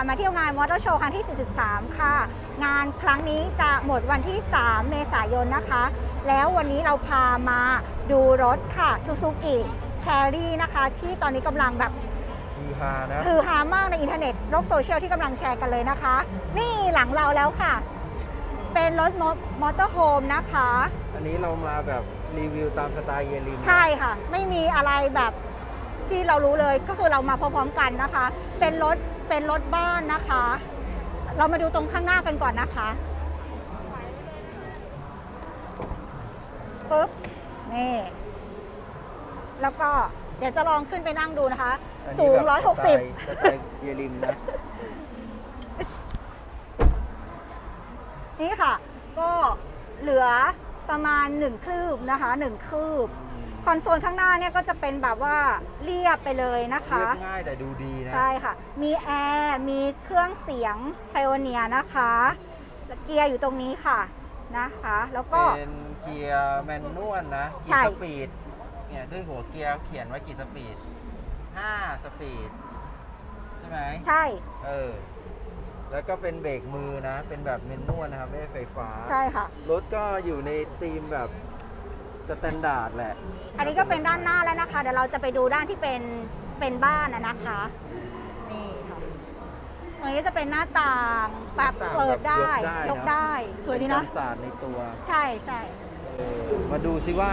วันนี้เราพามาเที่ยวงานมอเตอร์โชว์ครั้งที่ 43 ค่ะ งานครั้งนี้จะหมดวันที่ 3 เมษายนนะคะ แล้ววันนี้เราพามาดูรถค่ะซูซูกิแครี่นะคะ ที่ตอนนี้กำลังแบบฮือฮานะคือฮามากในอินเทอร์เน็ตโลกโซเชียลที่กำลังแชร์กันเลยนะคะ นี่หลังเราแล้วค่ะ เป็นรถมอเตอร์โฮมนะคะ อันนี้เรามาแบบรีวิวตามสไตล์เยลิมใช่ค่ะ ไม่มีอะไรแบบที่เรารู้เลยก็คือเรามาพร้อมๆกันนะคะ เป็นรถ เป็นรถบ้านนะคะ เรามาดูตรงข้างหน้ากันก่อนนะคะปุ๊บนี่แล้วก็เดี๋ยวจะลองขึ้นไปนั่งดูนะคะ อันสูนี้ง แบบ160 สไตล์สไตล์เยลิมนะนี่ค่ะ ก็เหลือประมาณ 1 คืบนะคะ 1 คืบ คอนโซลข้างหน้าเนี่ยก็จะเป็นแบบว่าเรียบไปเลยนะคะ เรียบง่ายแต่ดูดีนะ ใช่ค่ะ มีแอร์ มีเครื่องเสียงไพโอเนียนะคะแล้วเกียร์อยู่ตรงนี้ค่ะนะคะ แล้วก็เป็นเกียร์แมนนวลนะใช่กี่สปีดเนี่ยด้วยหัวเกียร์เขียนไว้กี่สปีด5สปีดใช่ไหมใช่เออแล้วก็เป็นเบรกมือนะ เป็นแบบเมนนวลนะครับไม่ใช่ไฟฟ้า ใช่ค่ะ รถก็อยู่ในธีมแบบ สแตนดาร์ดแหละ อันนี้ก็เป็นด้านหน้าแล้วนะคะ เดี๋ยวเราจะไปดูด้านที่เป็นเป็นบ้านนะนะคะ นี่ค่ะตรงนี้จะเป็นหน้าต่างแบบหน้าต่างเปิดได้แบบยยกกได้ ได้ สวยดีเป็เนาะการศาสตร์ในตัว ใช่ใช่เออมาดูซิว่า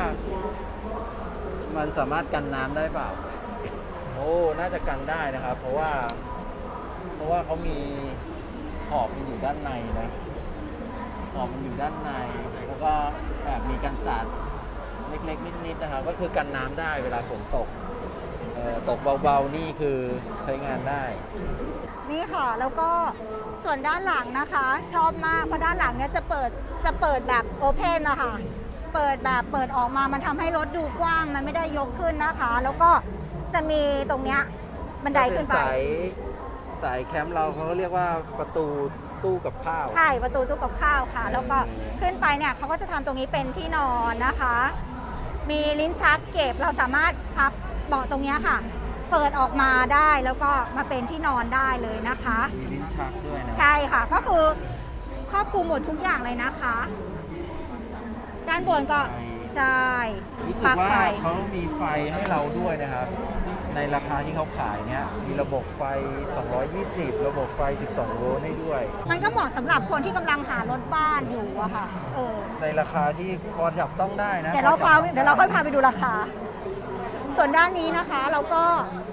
มันสามารถกันน้ำได้เปล่า โอ้ น่าจะกันได้นะครับ เพราะว่า เพราะว่าเขามีขอบมันอยู่ด้านในนะขอบมันอยู่ด้านใน แล้วก็แบบมีกันสาด เล็กๆ นิดๆนะครับ ก็คือกันน้ำได้เวลาฝนตกเออตกเบาๆนี่คือใช้งานได้ นี่ค่ะ แล้วก็ส่วนด้านหลังนะคะ ชอบมากเพราะด้านหลังเนี้ยจะเปิดจะเปิดแบบโอเพนนะคะเปิดแบบเปิดออกมามันทำให้รถดูกว้าง มันไม่ได้ยกขึ้นนะคะ แล้วก็จะมีตรงเนี้ยบันไดขึ้นไป สายสายแคมป์เราเขาก็เรียกว่าประตูตู้กับข้าว ใช่ประตูตู้กับข้าวค่ะ แล้วก็ขึ้นไปเนี่ยเขาก็จะทำตรงนี้เป็นที่นอนนะคะ มีลิ้นชักเก็บเราสามารถพับเบาะตรงเนี้ยค่ะ เปิดออกมาได้แล้วก็มาเป็นที่นอนได้เลยนะคะ มีลิ้นชักด้วยนะ ใช่ค่ะก็คือครอบคลุมหมดทุกอย่างเลยนะคะ ด้านบนก็ใช่รู้สึปลักกว่าไฟเขามีไฟให้เราด้วยนะครับ ในราคาที่เขาขายเนี่ยมีระบบไฟ 220 ระบบไฟ 12 โวลต์ให้ด้วย มันก็เหมาะสำหรับคนที่กำลังหารถบ้านอยู่อะค่ะ เออ ในราคาที่พอจับต้องได้นะเดี๋ยวเราพอพาจับต้องเดี๋ยวเราค่อยพาไปดูราคา ส่วนด้านนี้นะคะเราก็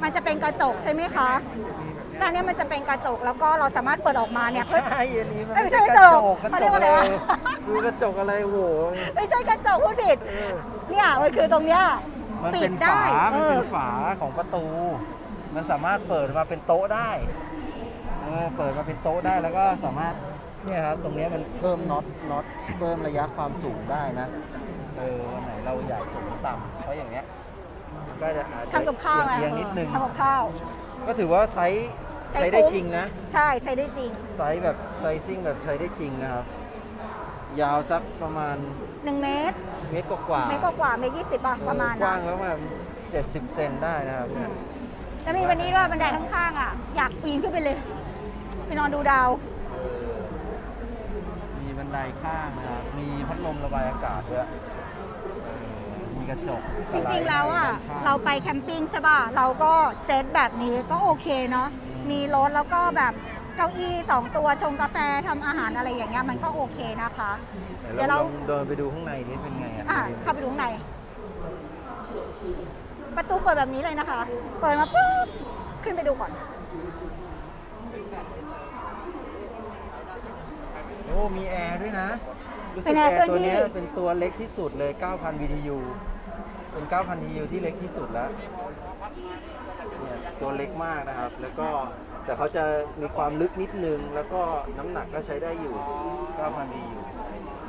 มันจะเป็นกระจกใช่ไหมคะ ด้านเนี้ยมันจะเป็นกระจกแล้วก็เราสามารถเปิดออกมาเนี่ยเพื่อ ใช่อันนี้มันเอ้ยไม่ไม่ใช่ใช่กระจกกกระระจจกกเขาเรีอะยกไรว่าอะไร คือกระจกอะไรโอ้โหไม่ใช่กระจกพูดผิดเออเนี่ยมันคือตรงเนี้ย มันปิเป็ดนได้ฝา เอมันอเป็นฝาของประตู มันสามารถเปิดมาเป็นโต๊ะได้เออเปิดมาเป็นโต๊ะได้แล้วก็สามารถเนี่ยครับตรงเนี้ยมันเพิ่มน็อตน็อตเพิ่มระยะความสูงได้นะเออวันไหนเราใหญ่สูงต่ำเพราะอย่างเงี้ยก็จะอาจจะทำกับข้าวไงเอียงๆนิดนึง ทำกับข้าว ก็ถือว่าไซส์ไซส์ใช้ได้คุ้ม จริงนะ ใช่ใช้ได้จริง ไซส์แบบไซซิ่งแบบใช้ได้จริงนะครับ ยาวสักประมาณ1 เมตร เมตรกว่าๆเมตรกว่าๆเมตรยี่สิบอะประมาณกว้านะงแล้วแบบเจ็ดสิบเซนได้นะครับเนี่ยแล้วมีวันนี้ด้วยบันไดข้างๆอะอยากปีนขึ้นไปเลย ไปนอนดูดาวเออมีบันไดข้างนะครับ มีพัดลมระบายอากาศด้วยเออมีกระจกจริงๆแล้วอะด้นข้ง เราไปแคมปิ้งใช่ป่ะเราก็เซตแบบนี้ก็โอเคเนาะมีรถแล้วก็แบบ เก้าอี้สองตัวชงกาแฟทำอาหารอะไรอย่างเงี้ยมันก็โอเคนะคะ เดี๋เดี๋ยยววเราเราลองเดินไปดูข้างในนี้เป็นไงอะอะเข้าไปดูข้างในประตูเปิดแบบนี้เลยนะคะ เปิดมาปุ๊บขึ้นไปดูก่อน โอ้มีแอร์ด้วยนะรู้สึเป็กนแอแอร์ร์ตัวเนี้ยเคลื่อนที่เป็นตัวเล็กที่สุดเลย 9,000 BTU เป็น 9,000 BTU ที่เล็กที่สุดแล้วเนี่ยตัวเล็กมากนะครับ แล้วก็ แต่เขาจะมีความลึกนิดนึง แล้วก็น้ำหนักก็ใช้ได้อยู่ 9,000 BTU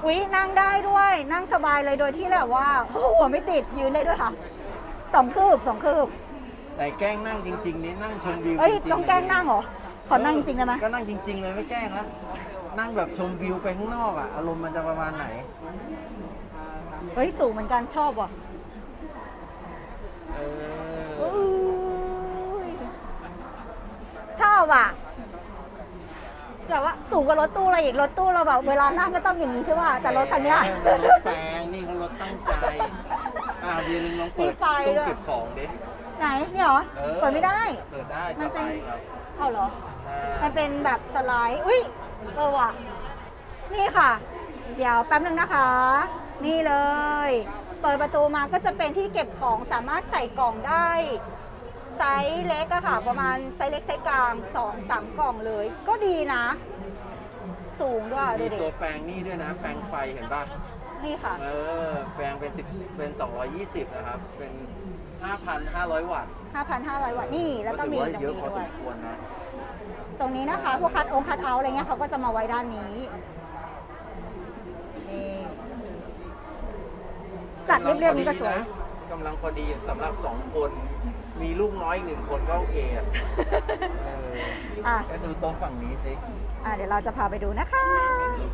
อุ๊ยนั่งได้ด้วย นั่งสบายเลยโดยที่แบบว่าหัวไม่ติดยืนได้ด้วยค่ะสองคืบสองคืบแต่แกล้งนั่งจริง ๆ นี่นั่งชมวิวเอ้ยจริงๆต้องแกล้งนั่งเหรอขอนั่งจริงได้ไหมก็นั่งจริง ๆ เลยไม่แกล้งนะนั่งแบบชมวิวไปข้างนอกอะ อารมณ์มันจะประมาณไหน เฮ้ยสูงเหมือนกันชอบว่ะ เออ อุ้ย ชอ บอะแบบว่าสูงกว่ารถตู้อะไรอีกรถตู้เราแบบเวลานั่งก็ต้องอย่างนี้ใช่ป่ะแต่รถคันเนี้ยมันรถแปลงนี่เขารถตั้งใจอ่าเดียนึงลองเปิมีดไฟตู้ด้วย เก็บของดิไหนนี่เหรอออเปิดไม่ได้ เปิดได้สมันเป็นบายครับเอาเหรออ่ามันเป็นแบบสไลด์ อุ้ยเออว่ะ นี่ค่ะ เดี๋ยวแป๊บนึงนะคะ นี่เลย เปิดประตูมาก็จะเป็นที่เก็บของสามารถใส่กล่องได้ ไซส์เล็กอะค่ะ ประมาณไซส์เล็กไซส์กลางสองสามกล่องเลย ก็ดีนะ สูงด้วยดูมีดิตัวแปลงนี่ด้วยนะ แปลงไฟเห็นป่ะ นี่ค่ะ เออ แปลงเป็น10เป็น 220 นะครับ เป็น 5,500 วัตต์5,500 วัตต์นี่แล้วก็มีถือตรว่างเยอะนี้พอด้สวยมควรนะ ตรงนี้นะคะ พวกคัดองคัดเอาท์อะไรเงี้ยเขาก็จะมาไว้ด้านนี้นี่จัดเรียบๆนี้ก็สวย กำลังพอดีสำหรับสองคน มีลูกน้อยอีกหนึ่งคนก็โอเคอะเอออะ ก็ดูโต๊ะฝั่งนี้สิอะเดี๋ยวเราจะพาไปดูนะคะ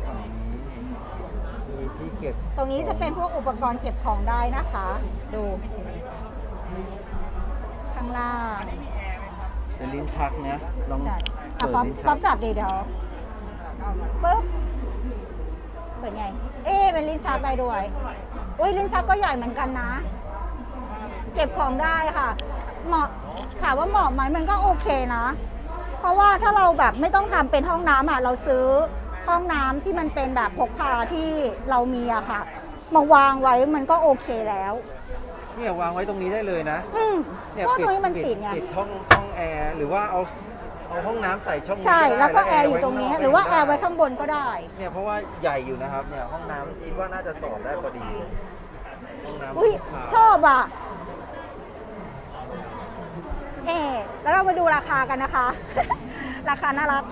ฝั่งนี้มีที่เก็บตรงนี้จะเป็นพวกอุปกรณ์เก็บของได้นะคะ ดู ข้างล่างเป็นลิ้นชักนะลองใช่เปิอะดป๊อปลิ้นป๊ชัอปจับดีเดี๋ยวปึ๊บเปิดไง เอ๊ะเป็นลิ้นชักได้ด้วย อุ้ยลิ้นชักก็ใหญ่เหมือนกันนะ เก็บของได้ค่ะ เหมาะถามว่าเหมาะไหมมันก็โอเคนะ เพราะว่าถ้าเราแบบไม่ต้องทำเป็นห้องน้ำอะเราซื้อห้องน้ำที่มันเป็นแบบพกพาที่เรามีอะค่ะมาวางไว้มันก็โอเคแล้วเนี่ยวางไว้ตรงนี้ได้เลยนะอืมเนี่ยเพราะตรงนี้มันปิดไงปิดช่องช่องแอร์หรือว่าเอาเอาห้องน้ำใส่ช่องนี้ใช่ได้แล้วก็แอร์อยู่ไตรงนี้ข้หรือว่าด้แอร์ไว้ข้างบนก็ได้ เนี่ยเพราะว่าใหญ่อยู่นะครับเนี่ยห้องน้ำคิดว่าน่าจะสอบได้พอดีห้องน้ำอุ้ยพกพาชอบอะ เอ๊ะ แล้วเรามาดูราคากันนะคะ ราคาน่ารัก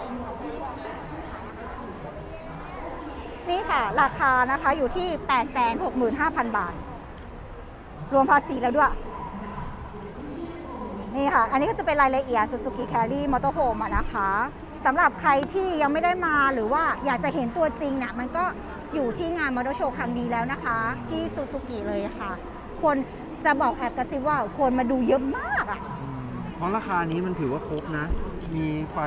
นี่ค่ะ ราคานะคะอยู่ที่ 865,000 บาท รวมภาษีแล้วด้วย นี่ค่ะ อันนี้ก็จะเป็นรายละเอียด Suzuki Carry Motorhome อะนะคะสำหรับใครที่ยังไม่ได้มาหรือว่าอยากจะเห็นตัวจริงเนี่ยมันก็อยู่ที่งานมอเตอร์โชว์ครั้งนี้แล้วนะคะ ที่ซูซูกิเลยค่ะ คนจะบอกแอบกระซิบว่าคนมาดูเยอะมาก เพราะราคานี้มันถือว่าครบนะ มีไฟ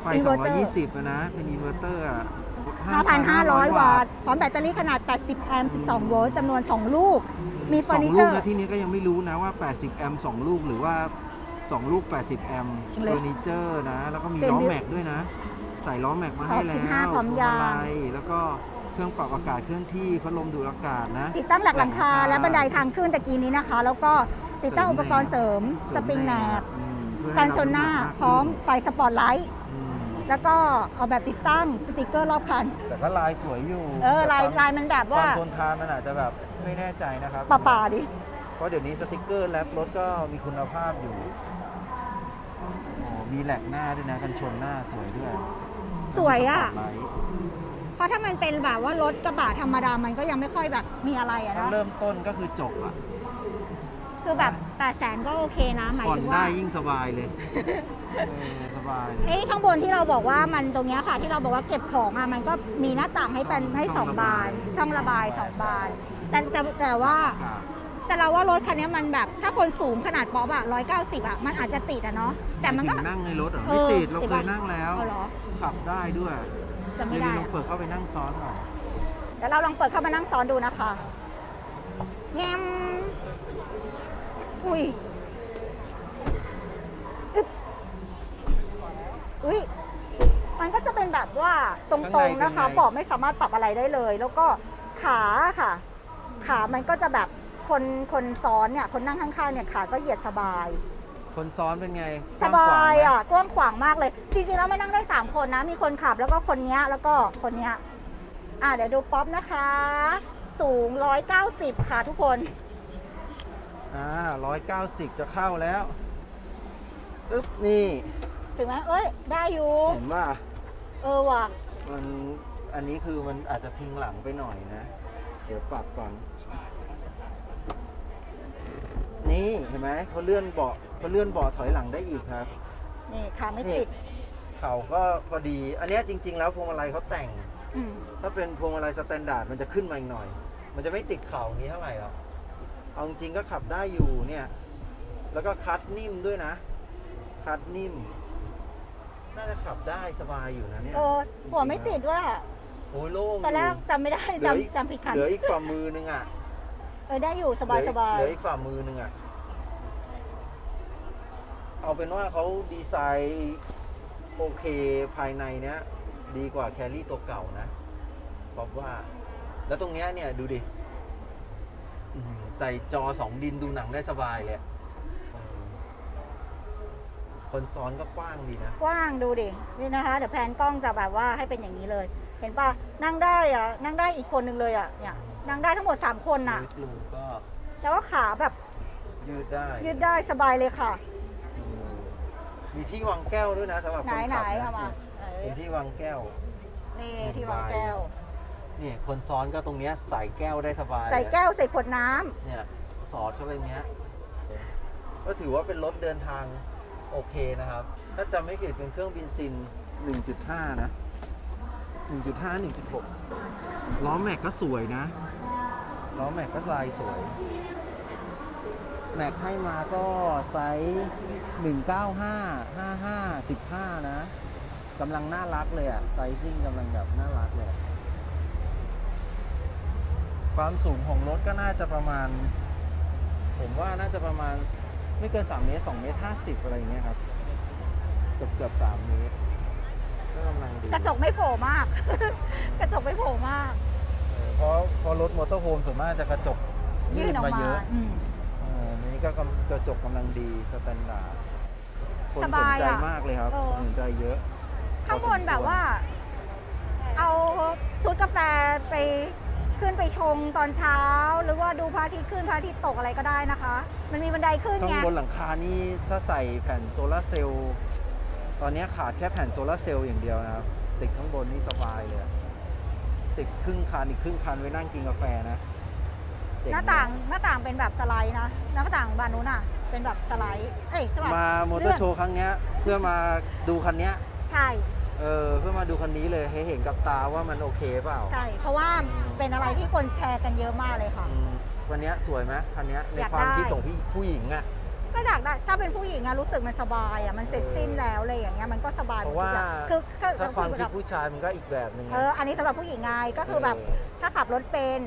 ไฟ Inverter 220อะนะ เป็นอินเวอร์เตอร์อะ5,500 วัตต์ พร้อมแบตเตอรี่ขนาด 80 แอมป์ 12 โวลต์จำนวน 2 ลูก มีเฟสออร์งนิลูเจกอร์ นะที่นี้ก็ยังไม่รู้นะว่า 80 แอมป์สองลูกหรือว่า 2 ลูก 80 แอมป์เลยเฟอร์นิเจอร์นะ แล้วก็มีเป็นล้อดิแม็กด้วยนะ ใส่ล้อแม็กมาให้แล้ว65พร้อมยาง พวงมาลัยแล้วก็เครื่องปรับอากาศเคลื่อนที่พัดลมดูดอากาศนะ ติดตั้งหลักหลังคาและบันไดทางขึ้นตะกี้นี้นะคะ แล้วก็ ติดตั้งอุปกรณ์เสริมสปริงแหนบอืมเพื่อให้การชนหน้าเบำกพร้อมขึ้ไฟสปอตไลท์อืมแล้วก็เอาแบบติดตั้งสติกเกอร์รอบคัน แต่ก็ลายสวยอยู่เออแต่ลายควลายมันแบบควาว่ามทนทานมันอาจจะแบบไม่แน่ใจนะครับป่าป่าๆดิ เพราะเดี๋ยวนี้สติกเกอร์แรปรถก็มีคุณภาพอยู่โอ้มีแหลกหน้าด้วยนะกันชนหน้าสวยด้วยสวยอะสปตไลท์เพราะถ้ามันเป็นแบบว่ารถกระบะธรรมดามันก็ยังไม่ค่อยแบบมีอะไรอะถ้านะ เริ่มต้นก็คือจบอะ คือแบบแปดแสนก็โอเคนะหมายผ่อนถึงได้ว่า ยิ่งสบายเลยเออสบายเอ้ยข้างบนที่เราบอกว่ามันตรงเนี้ยค่ะ ที่เราบอกว่าเก็บของอะมันก็มีหน้าต่างให้เป็นให้สองบานช่องระบายสองบานแต่แต่แต่ว่า แต่เราว่ารถคันเนี้ยมันแบบถ้าคนสูงขนาดป๊อปอะร้อยเก้าสิบอะมันอาจจะติดอะเนาะแต่มันก็ หายถึงนั่งในรถเหรอเอไม่อติดเราติดเคยปะนั่งแล้วเอาเหรอ ขับได้ด้วยจะไม่เดี๋ยวได้นี้ลองอะเปิดเข้าไปนั่งซ้อนหน่อยเดี๋ยวเราลองเปิดเข้ามานั่งซ้อนดูนะคะแงม อุ้ยอึ๊บอุ้ยมันก็จะเป็นแบบว่าตรงๆนะคะข้างในเป็นไงเบอกไม่สามารถปรับอะไรได้เลย แล้วก็ขาค่ะ ขามันก็จะแบบคนคนซ้อนเนี่ย คนนั่งข้างๆเนี่ยขาก็เหยียดสบาย คนซ้อนเป็นไงสกว้งขวบางยไหมอะกว้างขวางมากเลย จริงๆแล้วมันนั่งได้ 3 คนนะ มีคนขับแล้วก็คนเนี้ยแล้วก็คนเนี้ยอะเดี๋ยวดูป๊อปนะคะ สูง 190 ค่ะทุกคน อ่าร้อยเก้าสิบจะเข้าแล้วอึ๊บนี่ถึงไหมเอ้ย ได้อยู่ เห็นว่าเออว่ะมันอันนี้คือมันอาจจะพิงหลังไปหน่อยนะ เดี๋ยวปรับก่อน นี่เห็นไหมเขาเลื่อนเบาะเขาเลื่อนเบาะถอยหลังได้อีกครับ นี่ขาไม่ติด เขาก็พอดี อันเนี้ยจริง ๆ แล้วพวงมาลัยเขาแต่ง อืมถ้าเป็นพวงมาลัยสแตนดาร์ดมันจะขึ้นมาอีกหน่อย มันจะไม่ติดเข่าอย่างนี้เท่าไหร่หรอก เอาจริงๆก็ขับได้อยู่เนี่ย แล้วก็คัดนิ่มด้วยนะ คัดนิ่ม น่าจะขับได้สบายอยู่นะเนี่ยเออหัวไม่ติดด้วยอะโอ้ยโล่งตอนแรกยู่จำไม่ได้เหลืออีกจำจำผิดคันเหลืออีกฝ่ามือนึงอะเออได้อยู่สบายเหลืสออีกบายเหลืออีกฝ่ามือนึงอะเอาเป็นว่าเขาดีไซน์โอเคภายในเนี้ยดีกว่าแครี่ตัวเก่านะบอกว่า แล้วตรงเนี้ยเนี่ยดูดิอื้อหือ ใส่จอสองดินดูหนังได้สบายเลยอะเออคนซ้อนก็กว้างดีนะ กว้างดูดินี่นะคะ เดี๋ยวแพนกล้องจะแบบว่าให้เป็นอย่างนี้เลย เห็นปะนั่งได้อะนั่งได้อีกคนหนึ่งเลยอะเนี่ยนั่งได้ทั้งหมด 3 คนน่ะ ยืดลูกก็แล้วก็ขาแบบยืดได้ยืดได้สบายเลยค่ะอืมมีที่วางแก้วด้วยนะสำหรับไหนคนไหนขับนะเอามาไหนเป็นที่วางแก้วนี่ที่วางแก้ว นี่คนซ้อนก็ตรงเนี้ยใส่แก้วได้สบายใส่แก้วใส่ขวดน้ำเนี่ยสอดเข้าไปเนี้ยก็ถือว่าเป็นรถเดินทางโอเคนะครับ ถ้าจำไม่ผิดเป็นเครื่องบินซิน 1.5 นะ 1.5 1.6 ล้อแม็กก็สวยนะ ล้อแม็กก็ลายสวย แม็กให้มาก็ไซส์ 195 55 15 นะกำลังน่ารักเลยอะไซซิ่งกำลังแบบน่ารักเลย ความสูงของรถก็น่าจะประมาณ ผมว่าน่าจะประมาณไม่เกิน 3 เมตร 2 เมตร 50 อะไรอย่างเงี้ยครับ เกือบเกือบ3เมตร ก็กำลังดีกระจกไม่โผล่มาก กระจกไม่โผล่มากเออเพราะเพราะรถมอเตอร์โฮมส่วนมากจะกระจกยื่ยื่นนออกมามาเยอะอืมเออนี่ก็กำกระจกกำลังดีสแตนดาร์ดคนสสนบายใจอะมากเลยครับเออ สนใจเยอะข้างบนพอสมควรแบบว่า เอาชุดกาแฟไป ขึ้นไปชงตอนเช้า หรือว่าดูพระอาทิตย์ขึ้นพระอาทิตย์ตกอะไรก็ได้นะคะ มันมีบันไดขึ้นข้างไงบนหลังคานี่ถ้าใส่แผ่นโซลาร์เซลล์ตอนนี้ขาดแค่แผ่นโซลาร์เซลล์อย่างเดียวนะครับ ติดข้างบนนี่สบายเลยอะติดครึ่งคันอีกครึ่งคันไว้นั่งกินกาแฟนะเจ๋งหน้าต่างหน้าต่างเป็นแบบสไลด์นะหน้าต่างบานนู้นอะ เป็นแบบสไลด์ เอ้ยใช่ปะมามอเตอร์โชว์ครั้งเนี้ยเพื่อมาดูคันเนี้ย ใช่ เออเพื่อมาดูคันนี้เลยให้เห็นกับตาว่ามันโอเคเปล่า ใช่ เพราะว่าเป็นอะไรที่คนแชร์กันเยอะมากเลยค่ะ อืมวันเนี้ยสวยไหมคันเนี้ยในอยากความได้ คิดของพี่ผู้หญิงอะ ก็อยากได้ถ้าเป็นผู้หญิงอะรู้สึกมันสบายอะมันเสร็จสิ้นแล้วเลยอย่างเงี้ยมันก็สบายหมเพดราะทุว่ากอย่างคือคือถ้าความอคิดผู้ชายมันก็อีกแบบหนึ่งไง เอออันนี้สำหรับผู้หญิงไงก็คือแบบเออ ถ้าขับรถเป็น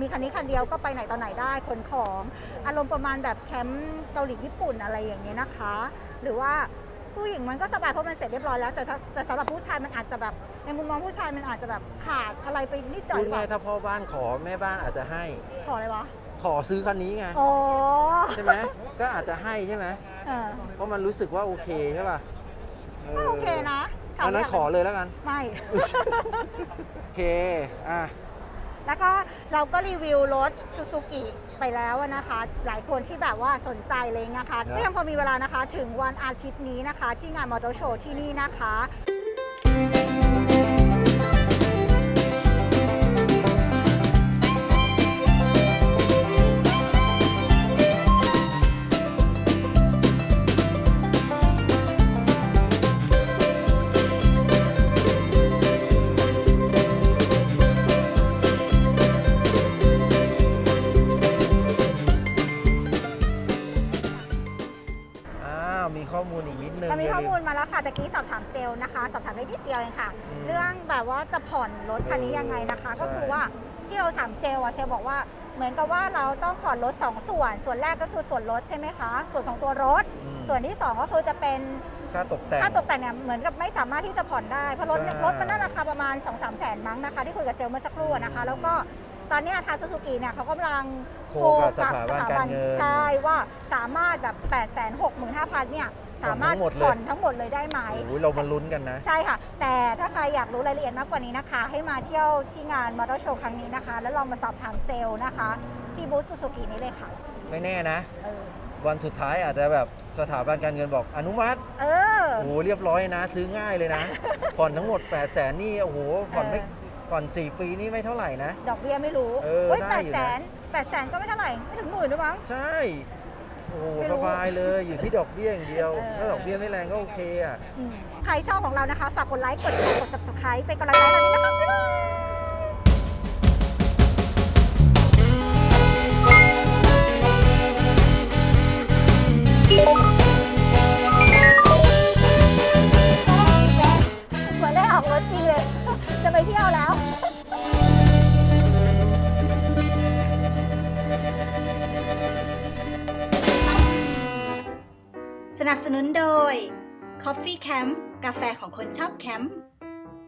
มีคันนี้คันเดียวก็ไปไหนตอนไหนได้ขนของ อารมณ์ประมาณแบบแคมป์เกาหลีญี่ปุ่นอะไรอย่างเงี้ยนะคะ หรือว่า ผู้หญิงมันก็สบายเพราะมันเสร็จเรียบร้อยแล้วแต่ถ้าแต่สำหรับผู้ชายมันอาจจะแบบในมุมมองผู้ชายมันอาจจะแบบขาดอะไรไปนิดหน่อพูยดกว่าง่ายถ้าพ่อบ้านขอแม่บ้านอาจจะให้ ขออะไรวะขอซื้อคันนี้ไงอ๋อใช่ไหมก็อาจจะให้ใช่ไหมเออเพราะมันรู้สึกว่าโอเคใช่ป่ะก็โอเคนะถามอันนั้นว่าขอเลยแล้วกัน ไม่ โอเค อะ แล้วก็เราก็รีวิวรถซูซูกิ ไปแล้วอะนะคะ หลายคนที่แบบว่าสนใจเลยนะคะครับก็ยังพอมีเวลานะคะ ถึงวันอาทิตย์นี้นะคะ ที่งานมอเตอร์โชว์ที่นี่นะคะ ว่าจะผ่อนรถคันนี้ยังไงนะคะใช่ก็คือว่าที่เราถามเซลล์อะเซลล์บอกว่าเหมือนกับว่าเราต้องผ่อนรถสองส่วน ส่วนแรกก็คือส่วนรถใช่ไหมคะ ส่วนของตัวรถ อืม ส่วนที่สองก็คือจะเป็นค่าตกแต่ง ค่าตกแต่งเนี่ยเหมือนกับไม่สามารถที่จะผ่อนได้เพราะรถใช่ รถมันน่าราคาประมาณ2 3 0 0แสนมั้งนะคะ ที่คุยกับเซลล์เมื่อสักครู่อะนะคะ แล้วก็ตอนเนี้ยทางซูซูกิเนี่ยเขากำลังโคกับสถาบันการเงิน ใช่ว่าสามารถแบบ8 6 5 0 0 0เนี่ย สามารถผ่อนทั้งหมดเลย ผ่อนทั้งหมดเลยได้ไหม โอ้ยเรามาลุ้นกันนะ ใช่ค่ะ แต่ถ้าใครอยากรู้รายละเอียดมากกว่านี้นะคะ ให้มาเที่ยวที่งานมอเตอร์โชว์ครั้งนี้นะคะ แล้วลองมาสอบถามเซลล์นะคะ ที่บูธซูซูกินี้เลยค่ะ ไม่แน่นะ เออ วันสุดท้ายอาจจะแบบสถาบันการเงินบอกอนุมัติเออ โอ้โหเรียบร้อยนะ ซื้อง่ายเลยนะ ผ่อนทั้งหมด 8 0 0แสนนี่โอ้โหผ่อนไม่เออผ่อน 4 ปีนี่ไม่เท่าไหร่นะ ดอกเบี้ยไม่รู้เออฮ้ยได้แปดอยู่แสนะ นแปดแสนก็ไม่เท่าไหร่ ไม่ถึงหมื่นด้วยมั้ง ใช่ โอ้สบายเลยอยู่ที่ดอกเบี้ยอย่างเดียวถ้าดอกเบี้ยไม่แรงก็โอเคอะ อืมใครชอบของเรานะคะ ฝากกดไลค์ กดแชร์ กด subscribe เป็นกำลังใจให้เราด้นะคะบ๊ายบายเหมือนได้ออกรถจริงเลย จะไปเที่ยวแล้ว สนับสนุนโดย Coffee Camp กาแฟของคนชอบแคมป์